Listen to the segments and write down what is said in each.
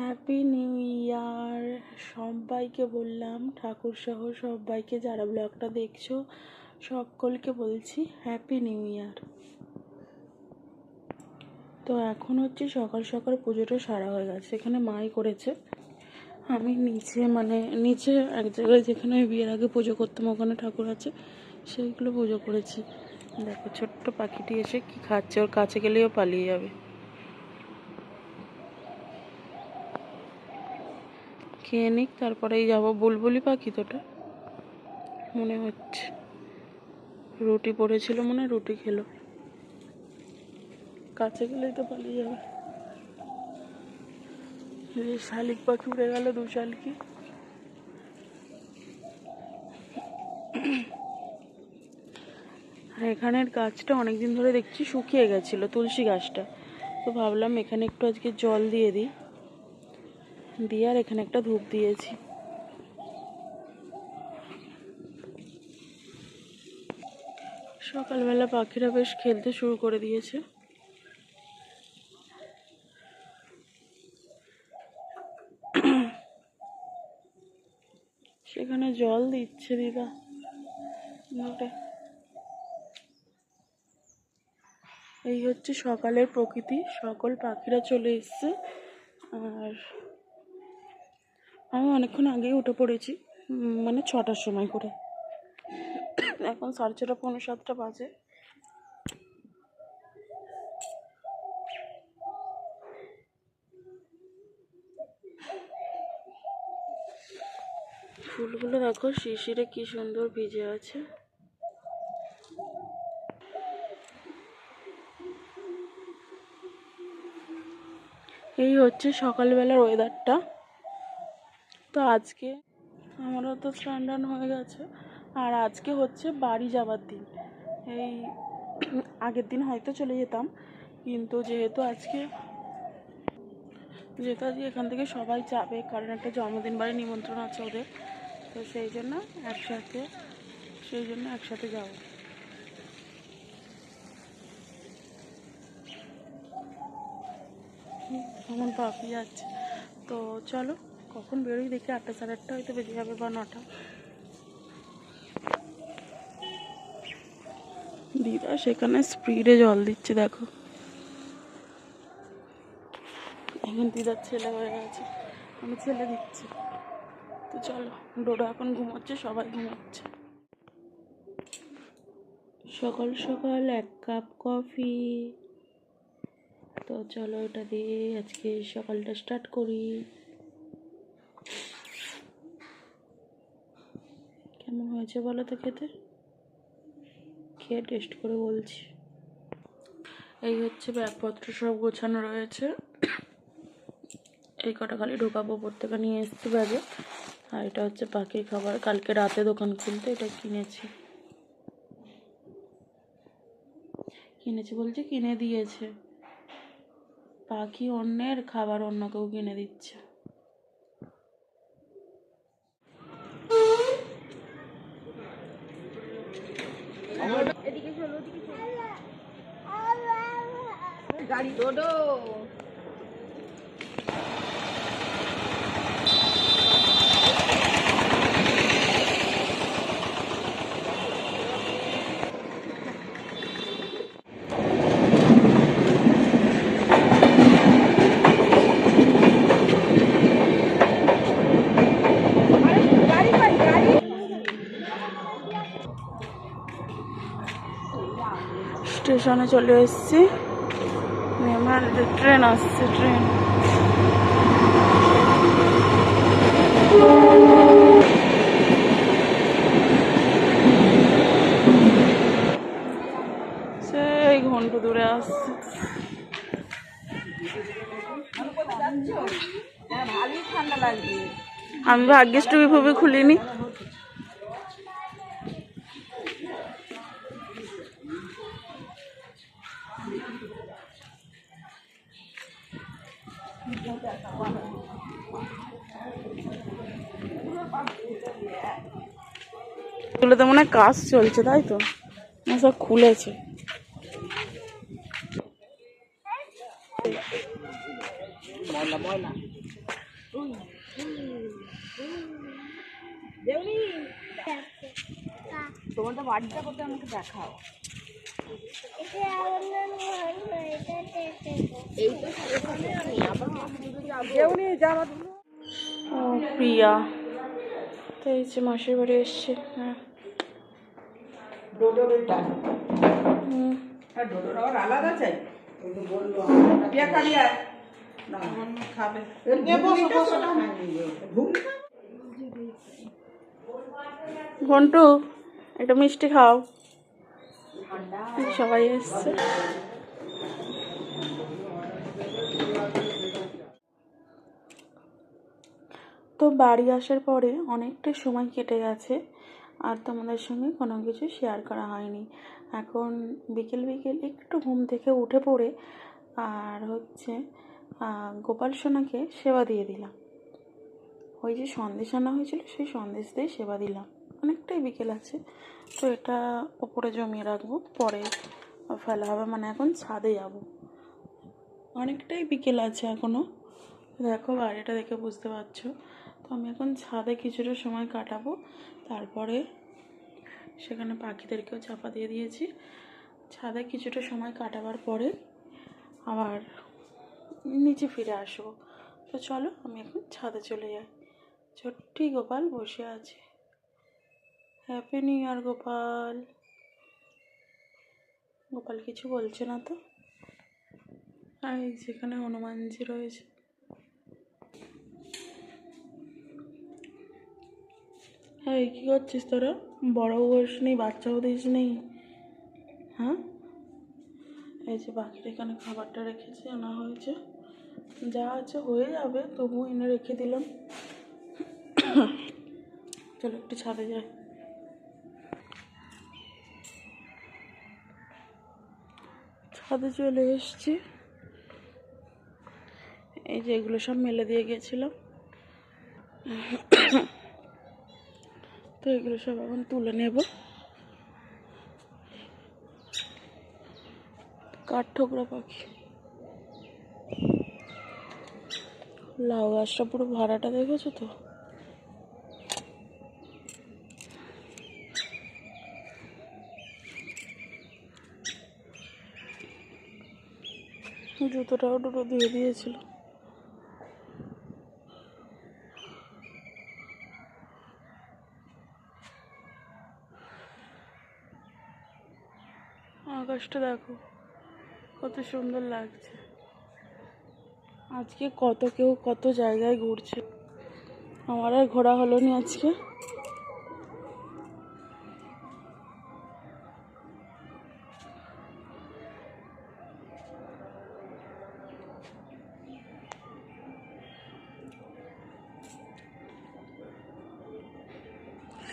Happy new ইয়ার সবাইকে বললাম, ঠাকুর সহ সবাইকে যারা ব্লগটা দেখছ, সকলকে বলছি হ্যাপি নিউ ইয়ার তো এখন হচ্ছে সকাল সকাল পুজোটা সারা হয়ে গেছে। এখানে মাই করেছে। আমি নিচে মানে নিচে এক জায়গায় যেখানে বিয়ের আগে পুজো করতাম, ওখানে ঠাকুর আছে, সেইগুলো পুজো করেছি। দেখো, ছোট্ট পাখিটি এসে কি খাচ্ছে? ওর কাছে গেলেও পালিয়ে যাবে। খেয়ে নিক, তারপরেই যাব। বুলবুলি পাখি তোটা, মনে হচ্ছে। রুটি পড়েছিল মনে, রুটি খেলো। কাছে গেলেই তো পালিয়ে যাবে। শালিক পাখি উড়ে গেল দু শালিকি আর এখানের গাছটা অনেকদিন ধরে দেখছি শুকিয়ে গেছিল, তুলসী গাছটা। তো ভাবলাম এখানে একটু আজকে জল দিয়ে দিই। দিয়ে আর এখানে একটা ধূপ দিয়েছি। সকালবেলা পাখিরা বেশ খেলতে শুরু করে দিয়েছে। সেখানে জল দিচ্ছে দিদা। এই হচ্ছে সকালের প্রকৃতি। সকল পাখিরা চলে এসছে। আর আমি অনেকক্ষণ আগেই উঠে পড়েছি মানে ছটার সময় করে। এখন সাড়ে ছটা পনেরো সাতটা বাজে। ফুলগুলো দেখো শিশিরে কি সুন্দর ভিজে আছে। এই হচ্ছে সকালবেলার ওয়েদারটা তো আজকে আমারও তো স্নান টান হয়ে গেছে। আর আজকে হচ্ছে বাড়ি যাবার দিন। এই আগের দিন হয়তো চলে যেতাম, কিন্তু যেহেতু আজকে যেহেতু আজকে এখান থেকে সবাই যাবে, কারণ একটা জন্মদিন বাড়ি নিমন্ত্রণ আছে ওদের, তো সেই জন্য একসাথে, সেই জন্য একসাথে যাব। কেমন পাপি যাচ্ছে তো চলো কখন বেরোই দেখি আটটা সাড়ে আটটা হয়তো বেজে যাবে বা নটা। দিদা সেখানে স্পিডে জল দিচ্ছে, দেখো। এখন দিদার ছেলে হয়ে গেছে, আমি ছেলে দিচ্ছি। তো চলো, ডোডো এখন ঘুমোচ্ছে, সবাই ঘুমোচ্ছে। সকাল সকাল এক কাপ কফি। তো চলো এটা দিয়ে আজকে সকালটা স্টার্ট করি। হয়েছে বলো তো খেতে? খেয়ে টেস্ট করে বলছি। এই হচ্ছে ব্যাগপত্র সব গোছানো রয়েছে। এই কটা খালি ঢোকাবো থেকে নিয়ে এসছি ব্যাগে। আর এটা হচ্ছে পাখির খাবার। কালকে রাতে দোকান খুলতে এটা কিনেছি। কিনেছি বলছে কিনে দিয়েছে। পাখি অন্যের খাবার অন্য কেউ কিনে দিচ্ছে। গাড়ি ডোডো স্টেশনে চলে এসেছি। আমার ট্রেন আসছে ট্রেন। সেই ঘণ্টা দূরে আসছে। হ্যাঁ আমি ভাগ্যিস টুপি ফুপি খুলিনি। এগুলোতে মনে হয় কাজ চলছে তাই তো? সব খুলেছে। করতে আমাকে দেখাও প্রিয়া। তো এই যে মাসির বাড়ি এসছে হ্যাঁ। আবার আলাদা চাই। খাবে? ঘন্টু একটা মিষ্টি খাও। সবাই এসছে। তো বাড়ি আসার পরে অনেকটা সময় কেটে গেছে আর তোমাদের সঙ্গে কোনো কিছু শেয়ার করা হয়নি। এখন বিকেল বিকেল একটু ঘুম থেকে উঠে পড়ে আর হচ্ছে গোপাল সোনাকে সেবা দিয়ে দিলাম। ওই যে সন্দেশ আনা হয়েছিল, সেই সন্দেশ দিয়ে সেবা দিলাম। অনেকটাই বিকেল আছে, তো এটা ওপরে জমিয়ে রাখব, পরে ফেলা হবে। মানে এখন ছাদে যাব। অনেকটাই বিকেল আছে এখনও দেখো বাড়িটা দেখে বুঝতে পারছ। আমি এখন ছাদে কিছুটা সময় কাটাবো। তারপরে সেখানে পাখিদেরকেও চাপা দিয়ে দিয়েছি। ছাদে কিছুটা সময় কাটাবার পরে আবার নিচে ফিরে আসব। তো চলো, আমি এখন ছাদে চলে যাই। ছোট্টি গোপাল বসে আছে। Happy new year Gopal. Gopal কিছু বলছে না তো? আর যেখানে হনুমানজি রয়েছে। হ্যাঁ কী করছিস তোরা? বড় বয়স নেই বাচ্চাও দিস নেই হ্যাঁ? এই যে বাকির এখানে খাবারটা রেখেছি, আনা হয়েছে। যা আছে হয়ে যাবে তবুও এনে রেখে দিলাম। চলো একটু ছাদে যাই। ছাদে চলে এসেছি। এই যে এগুলো সব মেলে দিয়ে গেছিলাম। তো এগুলো সব এখন তুলে নেব। কাঠঠোকরা পাখি। লাউ গাছটা পুরো ভাড়াটা দেখেছ তো? জুতোটাও দুটো দিয়ে দিয়েছিল। আকাশটা দেখো, কত সুন্দর লাগছে। আজকে কত কেউ কত জায়গায় ঘুরছে। আমার আর ঘোরা হলো নি আজকে।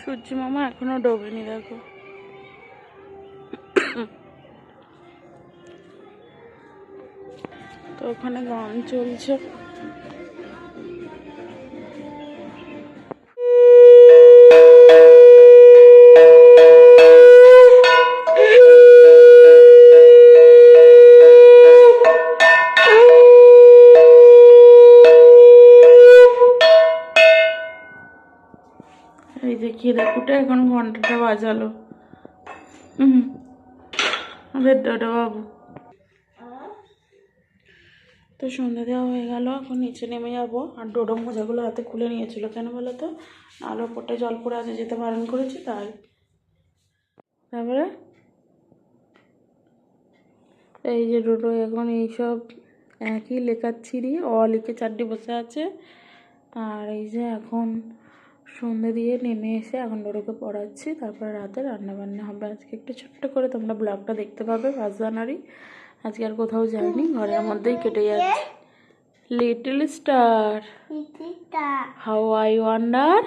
সূর্য মামা এখনও ডোবেনি, দেখো। ওখানে গান চলছে। এই যে এখন ঘন্টাটা বাজালো। হুম। বাবু। তো সন্ধ্যে দেওয়া হয়ে গেল, এখন নিচে নেমে যাব। আর ডোডো মোজাগুলো হাতে খুলে নিয়েছিল কেন বলো তো? আলো পটে জল পড়ে আছে যেতে বারণ করেছি, তাই। তারপরে? এই যে ডোডো, এখন এইসব একই লেখার ছিঁড়ি, অ লিখে চারটি বসে আছে। আর এই যে এখন সন্ধে দিয়ে নেমে এসে এখন ডোডোকে পড়াচ্ছি। তারপরে রাতে রান্না বান্না হবে। আজকে একটু ছোট্ট করে তোমরা ব্লগটা দেখতে পাবে বাজদানারি আজকে আর কোথাও যাইনি ঘরের মধ্যেই কেটে যাচ্ছে। Little star how I wonder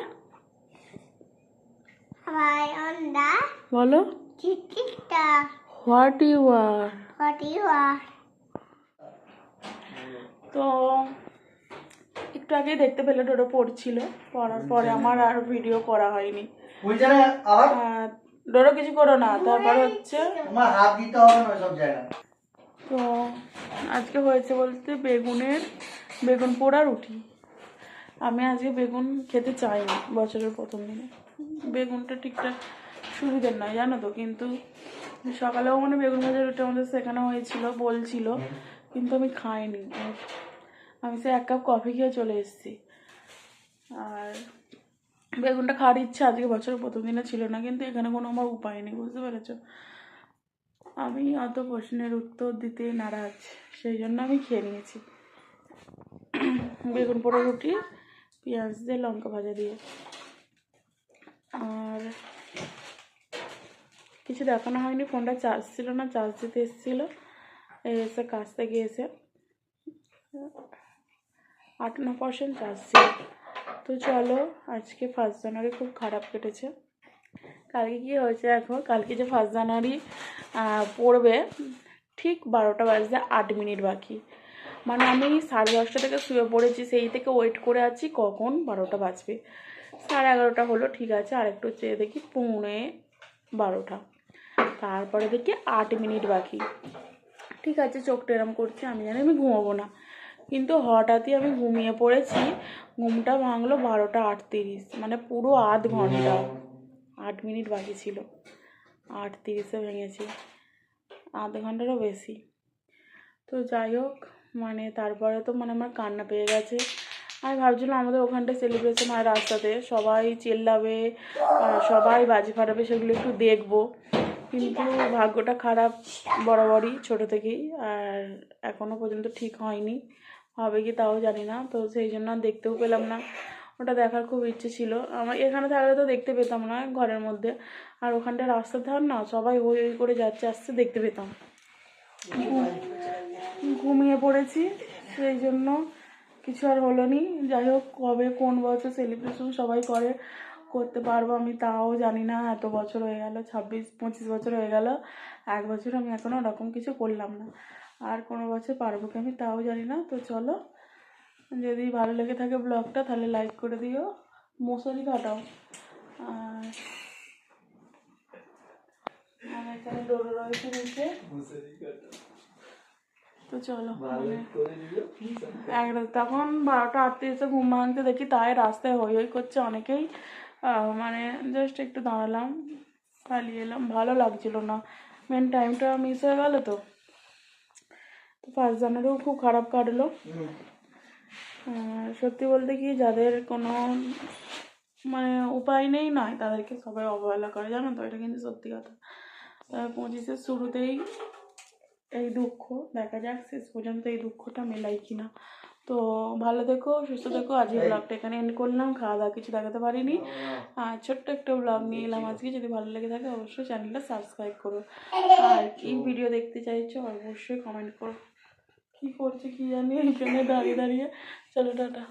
বলো? What you are What do you তো একটু আগেই দেখতে পেলে ডোডো পড়ছিল। পড়ার পরে আমার আর ভিডিও করা হয়নি। ডোডো কিছু করো না তারপর হচ্ছে হাত দিতে হবে না ওইসব জায়গায়। তো আজকে হয়েছে বলতে বেগুনের, বেগুন পোড়া রুটি। আমি আজকে বেগুন খেতে চাই না বছরের প্রথম দিনে। বেগুনটা ঠিকঠাক সুবিধের নয়, জানো তো, কিন্তু সকালেও মানে বেগুন ভাজা রুটি আমাদের শেখানো হয়েছিল, বলছিল, কিন্তু আমি খাইনি। আমি সে এক কাপ কফি খেয়ে চলে এসেছি। আর বেগুনটা খাওয়ার ইচ্ছা আজকে বছরের প্রথম দিনে ছিল না, কিন্তু এখানে কোনো আমার উপায় নেই, বুঝতে পেরেছ? আমি অত প্রশ্নের উত্তর দিতে নারাজ, সেই জন্য আমি খেয়ে নিয়েছি। বেগুন পোড়া রুটি, পেঁয়াজ দিয়ে লঙ্কা ভাজা দিয়ে। আর কিছু দেখানো হয়নি, ফোনটা চার্জ ছিল না চার্জ দিতে এসেছিল। এসে কাজ থেকে এসে আট, ন পার্সেন্ট চার্জ ছিল। তো চলো, আজকে ফার্স্ট জানুয়ারি খুব খারাপ কেটেছে। কালকে কি হয়েছে দেখো? কালকে যে ফার্স্ট জানুয়ারি পড়বে, ঠিক বারোটা বাজতে আট মিনিট বাকি। মানে আমি সাড়ে দশটা থেকে শুয়ে পড়েছি, সেই থেকে ওয়েট করে আছি কখন বারোটা বাজবে। সাড়ে এগারোটা হলো, ঠিক আছে আরেকটু চেয়ে দেখি পৌনে বারোটা। তারপরে দেখি আট মিনিট বাকি। ঠিক আছে, চোখটা এরম করছে, আমি জানি আমি ঘুমাবো না। কিন্তু হঠাৎই আমি ঘুমিয়ে পড়েছি, ঘুমটা ভাঙলো বারোটা আটত্রিশ মানে পুরো আধ ঘণ্টা। আট মিনিট বাকি ছিল। আট তিরিশে ভেঙেছি। আধ ঘন্টারও বেশি। তো যাই হোক মানে তারপরে তো মানে আমার কান্না পেয়ে গেছে। আমি ভাবছিলাম আমাদের ওখানটায় সেলিব্রেশন হয় রাস্তাতে। সবাই চেল্লাবে সবাই বাজি ফাটাবে, সেগুলো একটু দেখব। কিন্তু ভাগ্যটা খারাপ বরাবরই ছোটো থেকেই। আর এখনও পর্যন্ত ঠিক হয়নি। হবে কি তাও জানি না। তো সেই জন্য দেখতেও পেলাম না। ওটা দেখার খুব ইচ্ছে ছিল। আমার এখানে থাকলে তো দেখতে পেতাম না ঘরের মধ্যে। আর ওখানটা রাস্তার ধার না, সবাই হই হই করে যাচ্ছে, আসছে, দেখতে পেতাম। ঘুমিয়ে পড়েছি, সেই জন্য কিছু আর হলো নি। যাই হোক, কবে কোন বছর সেলিব্রেশন সবাই করে, করতে পারব আমি তাও জানি না, এত বছর হয়ে গেল, ছাব্বিশ, পঁচিশ বছর হয়ে গেল। এক বছর আমি এখনও ওরকম কিছু করলাম না। আর কোনো বছর পারব কি আমি তাও জানি না, তো চলো যদি ভালো লেগে থাকে ব্লগটা তাহলে লাইক করে দিও। মশারি কাটাও। আর এখানে ডোরো রয়েছে নিচে। তো চলো মানে একটা তখন বারোটা আটত্রিশে ঘুম ভাঙতে দেখি তাই রাস্তায় হই হই করছে অনেকেই। মানে জাস্ট একটু দাঁড়ালাম পালিয়ে এলাম। ভালো লাগছিল না। মেন টাইমটা মিস হয়ে গেল তো। তো ফার্স্ট জানুয়ারিও খুব খারাপ কাটলো। সত্যি বলতে কি যাদের কোনো মানে উপায় নেই নয় তাদেরকে সবাই অবহেলা করে জানো তো? এটা কিন্তু সত্যি কথা। পঁচিশের শুরুতেই এই দুঃখ দেখা যাক শেষ পর্যন্ত এই দুঃখটা মেলাই কিনা। তো ভালো থেকো সুস্থ থেকো। আজকে ব্লগটা এখানে এন্ড করলাম। খাওয়া দাওয়া কিছু দেখাতে পারিনি। আর ছোট্ট একটা ব্লগ নিয়ে এলাম আজকে। যদি ভালো লেগে থাকে অবশ্যই চ্যানেলটা সাবস্ক্রাইব করো। আর কি ভিডিও দেখতে চাইছো অবশ্যই কমেন্ট করো। কি করছে কি জানি এখানে দাঁড়িয়ে দাঁড়িয়ে চলো টাটা